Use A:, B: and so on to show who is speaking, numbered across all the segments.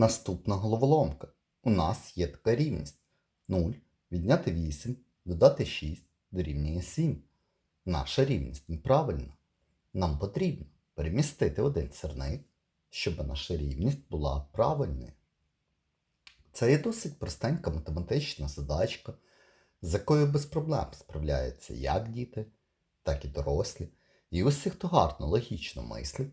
A: Наступна головоломка. У нас є така рівність. 0 відняти 8, додати 6 дорівнює 7. Наша рівність неправильна. Нам потрібно перемістити один сірник, щоб наша рівність була правильною. Це є досить простенька математична задачка, з якою без проблем справляються як діти, так і дорослі. І усі, хто гарно логічно мислить,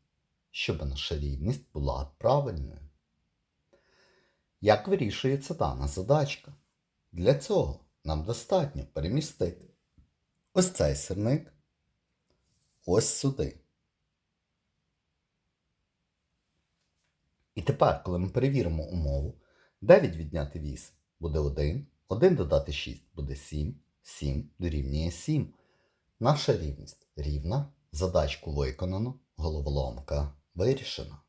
A: щоб наша рівність була правильною. Як вирішується дана задачка? Для цього нам достатньо перемістити ось цей сирник ось сюди. І тепер, коли ми перевіримо умову, 9 відняти 8 буде 1, 1 додати 6 буде 7, 7 дорівнює 7. Наша рівність рівна, задачку виконано, головоломка вирішена.